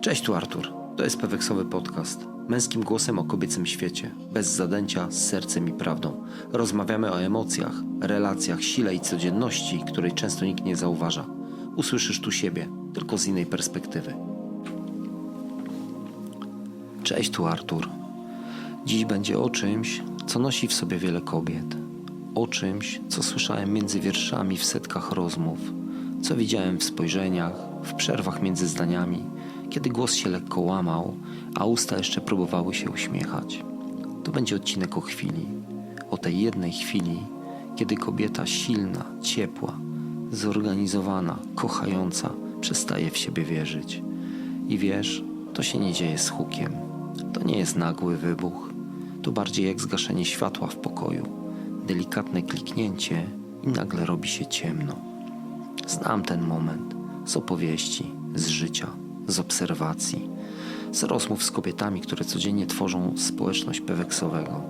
Cześć, tu Artur. To jest Peweksowy Podcast. Męskim głosem o kobiecym świecie. Bez zadęcia, z sercem i prawdą. Rozmawiamy o emocjach, relacjach, sile i codzienności, której często nikt nie zauważa. Usłyszysz tu siebie, tylko z innej perspektywy. Cześć, tu Artur. Dziś będzie o czymś, co nosi w sobie wiele kobiet. O czymś, co słyszałem między wierszami w setkach rozmów, co widziałem w spojrzeniach, w przerwach między zdaniami, kiedy głos się lekko łamał, a usta jeszcze próbowały się uśmiechać. To będzie odcinek o chwili, o tej jednej chwili, kiedy kobieta silna, ciepła, zorganizowana, kochająca przestaje w siebie wierzyć. I wiesz, to się nie dzieje z hukiem. To nie jest nagły wybuch. To bardziej jak zgaszenie światła w pokoju. Delikatne kliknięcie i nagle robi się ciemno. Znam ten moment z opowieści, z życia, z obserwacji, z rozmów z kobietami, które codziennie tworzą społeczność peweksowego.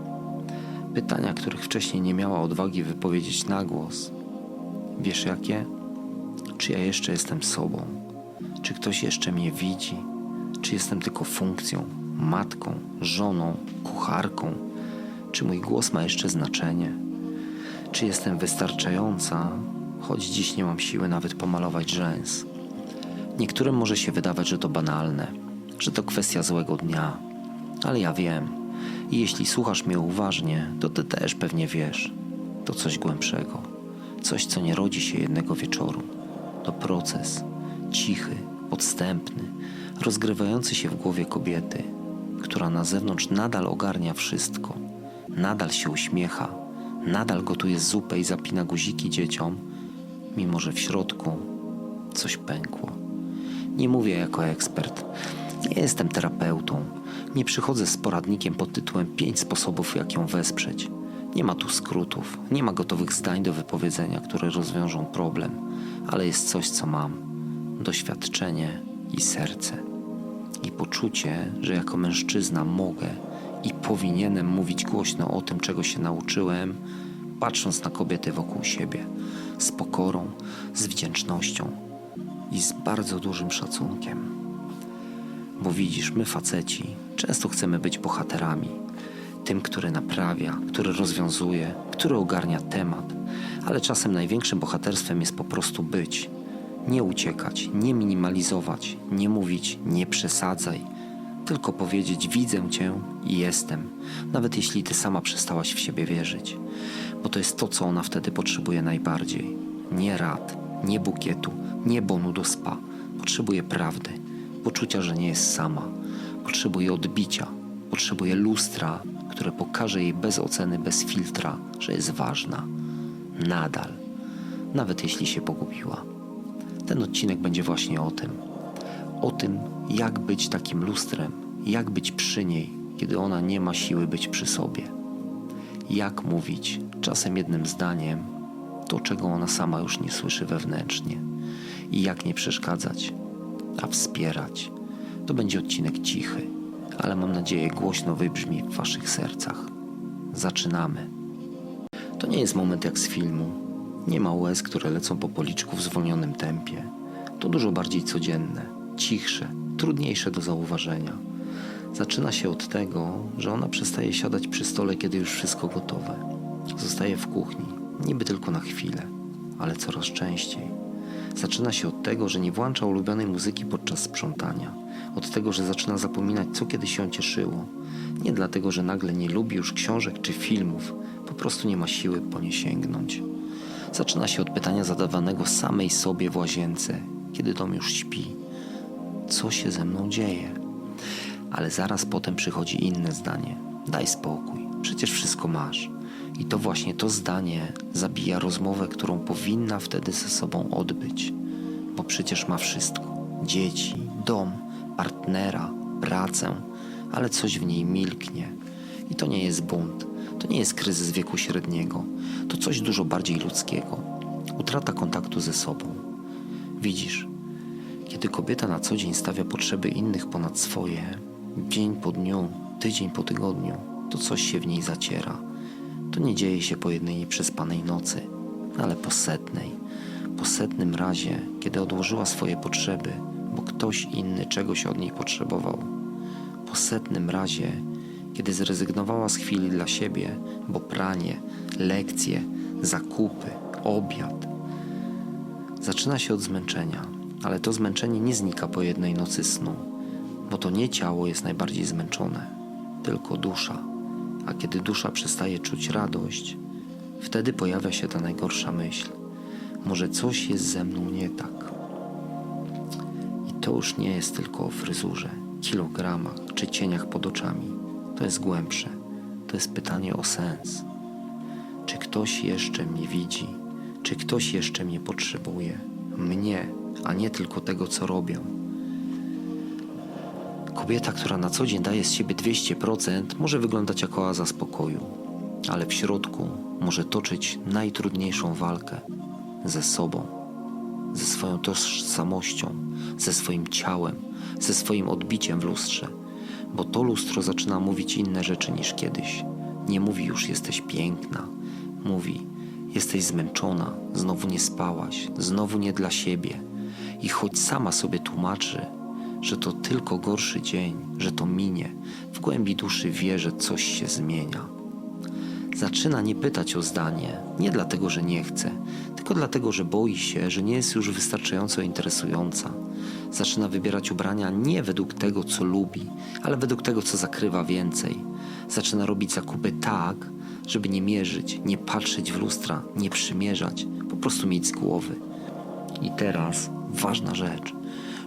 Pytania, których wcześniej nie miała odwagi wypowiedzieć na głos. Wiesz jakie? Czy ja jeszcze jestem sobą? Czy ktoś jeszcze mnie widzi? Czy jestem tylko funkcją, matką, żoną, kucharką? Czy mój głos ma jeszcze znaczenie? Czy jestem wystarczająca, choć dziś nie mam siły nawet pomalować rzęs? Niektórym może się wydawać, że to banalne, że to kwestia złego dnia, ale ja wiem. I jeśli słuchasz mnie uważnie, to ty też pewnie wiesz. To coś głębszego, coś, co nie rodzi się jednego wieczoru. To proces, cichy, podstępny, rozgrywający się w głowie kobiety, która na zewnątrz nadal ogarnia wszystko, nadal się uśmiecha, nadal gotuje zupę i zapina guziki dzieciom, mimo że w środku coś pękło. Nie mówię jako ekspert. Nie jestem terapeutą. Nie przychodzę z poradnikiem pod tytułem pięć sposobów, jak ją wesprzeć. Nie ma tu skrótów, nie ma gotowych zdań do wypowiedzenia, które rozwiążą problem, ale jest coś, co mam: doświadczenie i serce. I poczucie, że jako mężczyzna mogę i powinienem mówić głośno o tym, czego się nauczyłem, patrząc na kobiety wokół siebie, z pokorą, z wdzięcznością i z bardzo dużym szacunkiem. Bo widzisz, my faceci często chcemy być bohaterami. Tym, który naprawia, który rozwiązuje, który ogarnia temat, ale czasem największym bohaterstwem jest po prostu być. Nie uciekać, nie minimalizować, nie mówić nie przesadzaj, tylko powiedzieć widzę cię i jestem, nawet jeśli ty sama przestałaś w siebie wierzyć. Bo to jest to, co ona wtedy potrzebuje najbardziej. Nie rad, nie bukietu, nie bonu do spa. Potrzebuje prawdy, poczucia, że nie jest sama. Potrzebuje odbicia, potrzebuje lustra, które pokaże jej bez oceny, bez filtra, że jest ważna. Nadal, nawet jeśli się pogubiła. Ten odcinek będzie właśnie o tym. O tym, jak być takim lustrem, jak być przy niej, kiedy ona nie ma siły być przy sobie. Jak mówić, czasem jednym zdaniem, to czego ona sama już nie słyszy wewnętrznie. I jak nie przeszkadzać, a wspierać. To będzie odcinek cichy, ale mam nadzieję głośno wybrzmi w waszych sercach. Zaczynamy. To nie jest moment jak z filmu. Nie ma łez, które lecą po policzku w zwolnionym tempie. To dużo bardziej codzienne, cichsze, trudniejsze do zauważenia. Zaczyna się od tego, że ona przestaje siadać przy stole, kiedy już wszystko gotowe. Zostaje w kuchni, niby tylko na chwilę, ale coraz częściej. Zaczyna się od tego, że nie włącza ulubionej muzyki podczas sprzątania. Od tego, że zaczyna zapominać, co kiedyś ją cieszyło. Nie dlatego, że nagle nie lubi już książek czy filmów, po prostu nie ma siły po nie sięgnąć. Zaczyna się od pytania zadawanego samej sobie w łazience, kiedy dom już śpi. Co się ze mną dzieje? Ale zaraz potem przychodzi inne zdanie. Daj spokój, przecież wszystko masz. I to właśnie to zdanie zabija rozmowę, którą powinna wtedy ze sobą odbyć. Bo przecież ma wszystko: dzieci, dom, partnera, pracę, ale coś w niej milknie. I to nie jest bunt, to nie jest kryzys wieku średniego, to coś dużo bardziej ludzkiego utrata kontaktu ze sobą. Widzisz, kiedy kobieta na co dzień stawia potrzeby innych ponad swoje, dzień po dniu, tydzień po tygodniu, to coś się w niej zaciera. To nie dzieje się po jednej nieprzespanej nocy, ale po setnej, po setnym razie, kiedy odłożyła swoje potrzeby, bo ktoś inny czegoś od niej potrzebował. Po setnym razie, kiedy zrezygnowała z chwili dla siebie, bo pranie, lekcje, zakupy, obiad, zaczyna się od zmęczenia, ale to zmęczenie nie znika po jednej nocy snu, bo to nie ciało jest najbardziej zmęczone, tylko dusza. A kiedy dusza przestaje czuć radość, wtedy pojawia się ta najgorsza myśl. Może coś jest ze mną nie tak. I to już nie jest tylko o fryzurze, kilogramach czy cieniach pod oczami. To jest głębsze. To jest pytanie o sens. Czy ktoś jeszcze mnie widzi? Czy ktoś jeszcze mnie potrzebuje? Mnie, a nie tylko tego, co robię. Kobieta, która na co dzień daje z siebie 200%, może wyglądać jako oaza spokoju, ale w środku może toczyć najtrudniejszą walkę ze sobą, ze swoją tożsamością, ze swoim ciałem, ze swoim odbiciem w lustrze, bo to lustro zaczyna mówić inne rzeczy niż kiedyś. Nie mówi już jesteś piękna, mówi jesteś zmęczona, znowu nie spałaś, znowu nie dla siebie. I choć sama sobie tłumaczy, że to tylko gorszy dzień, że to minie, w głębi duszy wie, że coś się zmienia. Zaczyna nie pytać o zdanie, nie dlatego, że nie chce, tylko dlatego, że boi się, że nie jest już wystarczająco interesująca. Zaczyna wybierać ubrania nie według tego, co lubi, ale według tego, co zakrywa więcej. Zaczyna robić zakupy tak, żeby nie mierzyć, nie patrzeć w lustra, nie przymierzać, po prostu mieć z głowy. I teraz ważna rzecz.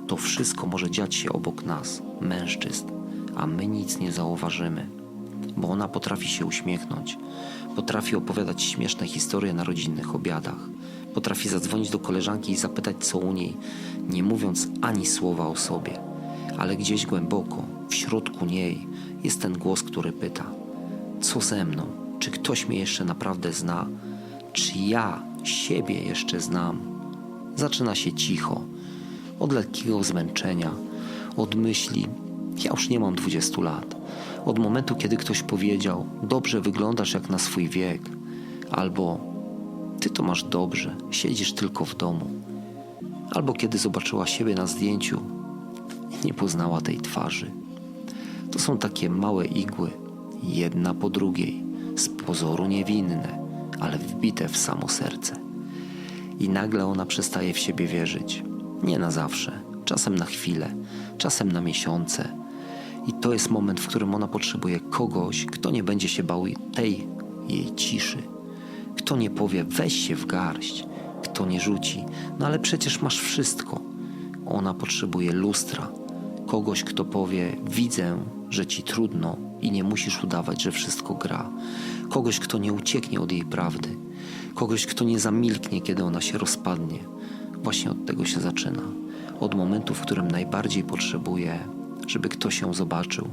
To wszystko może dziać się obok nas, mężczyzn, a my nic nie zauważymy, bo ona potrafi się uśmiechnąć, potrafi opowiadać śmieszne historie na rodzinnych obiadach, potrafi zadzwonić do koleżanki i zapytać co u niej, nie mówiąc ani słowa o sobie, ale gdzieś głęboko, w środku niej jest ten głos, który pyta: Co ze mną? Czy ktoś mnie jeszcze naprawdę zna? Czy ja siebie jeszcze znam? Zaczyna się cicho, od lekkiego zmęczenia, od myśli, ja już nie mam 20 lat, od momentu, kiedy ktoś powiedział, dobrze wyglądasz jak na swój wiek, albo ty to masz dobrze, siedzisz tylko w domu, albo kiedy zobaczyła siebie na zdjęciu i nie poznała tej twarzy. To są takie małe igły, jedna po drugiej, z pozoru niewinne, ale wbite w samo serce. I nagle ona przestaje w siebie wierzyć. Nie na zawsze, czasem na chwilę, czasem na miesiące. I to jest moment, w którym ona potrzebuje kogoś, kto nie będzie się bał tej jej ciszy. Kto nie powie, weź się w garść, kto nie rzuci, no ale przecież masz wszystko. Ona potrzebuje lustra, kogoś, kto powie, widzę, że ci trudno i nie musisz udawać, że wszystko gra. Kogoś, kto nie ucieknie od jej prawdy, kogoś, kto nie zamilknie, kiedy ona się rozpadnie. Właśnie od tego się zaczyna. Od momentu, w którym najbardziej potrzebuje, żeby ktoś ją zobaczył,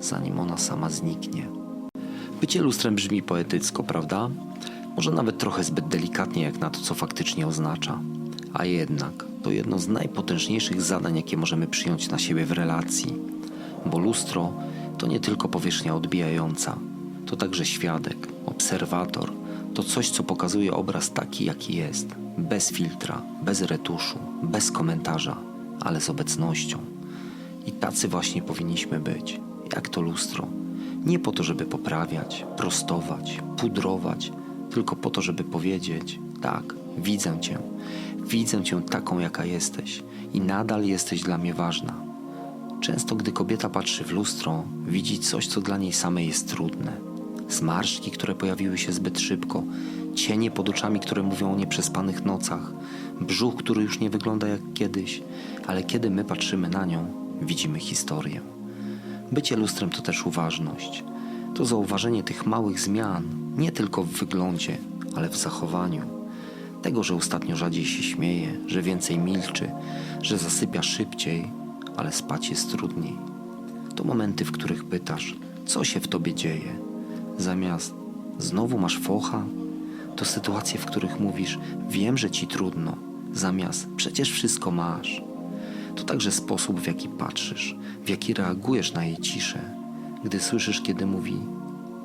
zanim ona sama zniknie. Bycie lustrem brzmi poetycko, prawda? Może nawet trochę zbyt delikatnie, jak na to, co faktycznie oznacza. A jednak to jedno z najpotężniejszych zadań, jakie możemy przyjąć na siebie w relacji. Bo lustro to nie tylko powierzchnia odbijająca, to także świadek, obserwator, to coś, co pokazuje obraz taki, jaki jest, bez filtra, bez retuszu, bez komentarza, ale z obecnością. I tacy właśnie powinniśmy być, jak to lustro. Nie po to, żeby poprawiać, prostować, pudrować, tylko po to, żeby powiedzieć: Tak, widzę Cię, widzę Cię taką, jaka jesteś i nadal jesteś dla mnie ważna. Często, gdy kobieta patrzy w lustro, widzi coś, co dla niej samej jest trudne. Zmarszczki, które pojawiły się zbyt szybko, cienie pod oczami, które mówią o nieprzespanych nocach, brzuch, który już nie wygląda jak kiedyś, ale kiedy my patrzymy na nią, widzimy historię. Bycie lustrem to też uważność. To zauważenie tych małych zmian, nie tylko w wyglądzie, ale w zachowaniu. Tego, że ostatnio rzadziej się śmieje, że więcej milczy, że zasypia szybciej, ale spać jest trudniej. To momenty, w których pytasz, co się w tobie dzieje. Zamiast znowu masz focha, to sytuacje, w których mówisz, wiem, że ci trudno. Zamiast przecież wszystko masz. To także sposób, w jaki patrzysz, w jaki reagujesz na jej ciszę, gdy słyszysz, kiedy mówi: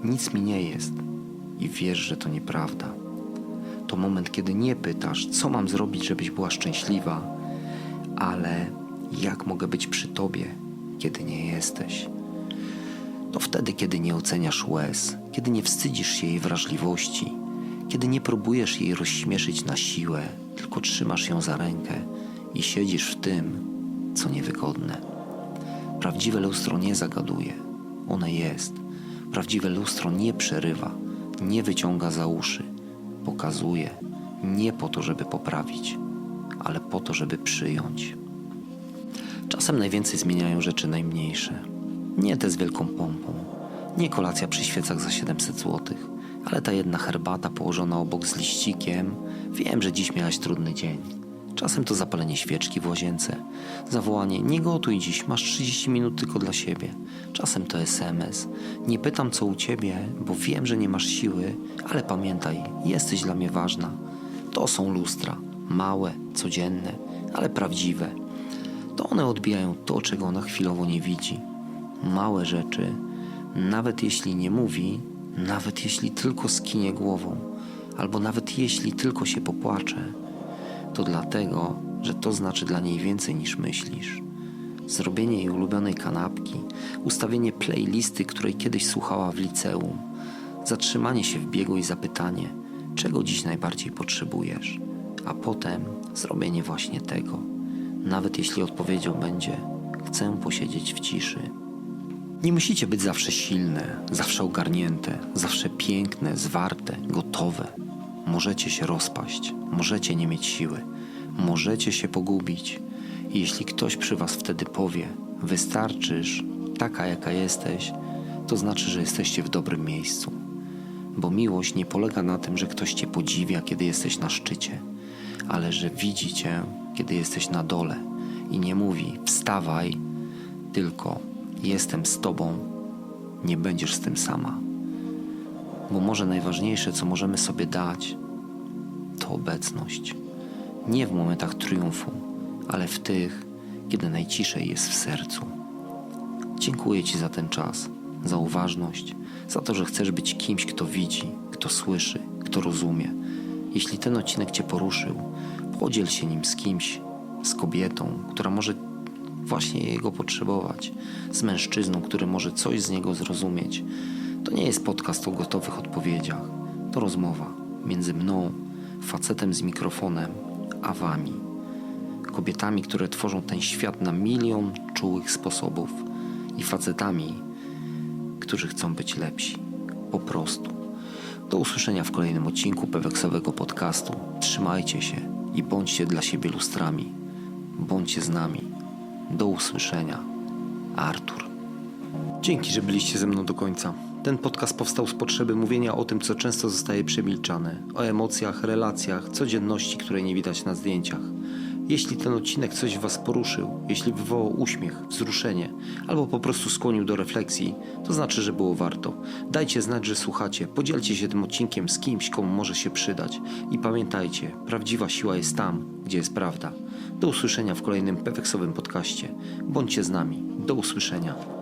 Nic mi nie jest, i wiesz, że to nieprawda. To moment, kiedy nie pytasz, co mam zrobić, żebyś była szczęśliwa, ale jak mogę być przy tobie, kiedy nie jesteś. To wtedy, kiedy nie oceniasz łez, kiedy nie wstydzisz się jej wrażliwości, kiedy nie próbujesz jej rozśmieszyć na siłę, tylko trzymasz ją za rękę i siedzisz w tym, co niewygodne. Prawdziwe lustro nie zagaduje, one jest. Prawdziwe lustro nie przerywa, nie wyciąga za uszy, pokazuje nie po to, żeby poprawić, ale po to, żeby przyjąć. Czasem najwięcej zmieniają rzeczy najmniejsze. Nie te z wielką pompą, nie kolacja przy świecach za 700 zł, ale ta jedna herbata położona obok z liścikiem. Wiem, że dziś miałaś trudny dzień. Czasem to zapalenie świeczki w łazience, zawołanie nie gotuj dziś, masz 30 minut tylko dla siebie. Czasem to SMS. Nie pytam co u ciebie, bo wiem, że nie masz siły, ale pamiętaj, jesteś dla mnie ważna. To są lustra, małe, codzienne, ale prawdziwe. To one odbijają to, czego ona chwilowo nie widzi. Małe rzeczy, nawet jeśli nie mówi, nawet jeśli tylko skinie głową, albo nawet jeśli tylko się popłacze, to dlatego, że to znaczy dla niej więcej niż myślisz. Zrobienie jej ulubionej kanapki, ustawienie playlisty, której kiedyś słuchała w liceum, zatrzymanie się w biegu i zapytanie, czego dziś najbardziej potrzebujesz, a potem zrobienie właśnie tego, nawet jeśli odpowiedzią będzie: Chcę posiedzieć w ciszy. Nie musicie być zawsze silne, zawsze ogarnięte, zawsze piękne, zwarte, gotowe. Możecie się rozpaść, możecie nie mieć siły, możecie się pogubić. Jeśli ktoś przy was wtedy powie: Wystarczysz, taka jaka jesteś, to znaczy, że jesteście w dobrym miejscu. Bo miłość nie polega na tym, że ktoś cię podziwia, kiedy jesteś na szczycie, ale że widzi cię, kiedy jesteś na dole i nie mówi: Wstawaj, tylko jestem z tobą, nie będziesz z tym sama. Bo może najważniejsze, co możemy sobie dać, to obecność. Nie w momentach triumfu, ale w tych, kiedy najciszej jest w sercu. Dziękuję Ci za ten czas, za uważność, za to, że chcesz być kimś, kto widzi, kto słyszy, kto rozumie. Jeśli ten odcinek Cię poruszył, podziel się nim z kimś, z kobietą, która może właśnie jego potrzebować, z mężczyzną, który może coś z niego zrozumieć. To nie jest podcast o gotowych odpowiedziach. To rozmowa między mną, facetem z mikrofonem, a wami. Kobietami, które tworzą ten świat na milion czułych sposobów i facetami, którzy chcą być lepsi. Po prostu. Do usłyszenia w kolejnym odcinku Peweksowego podcastu. Trzymajcie się i bądźcie dla siebie lustrami. Bądźcie z nami. Do usłyszenia. Artur. Dzięki, że byliście ze mną do końca. Ten podcast powstał z potrzeby mówienia o tym, co często zostaje przemilczane, o emocjach, relacjach, codzienności, której nie widać na zdjęciach. Jeśli ten odcinek coś Was poruszył, jeśli wywołał uśmiech, wzruszenie, albo po prostu skłonił do refleksji, to znaczy, że było warto. Dajcie znać, że słuchacie, podzielcie się tym odcinkiem z kimś, komu może się przydać. I pamiętajcie, prawdziwa siła jest tam, gdzie jest prawda. Do usłyszenia w kolejnym Peweksowym podcaście. Bądźcie z nami. Do usłyszenia.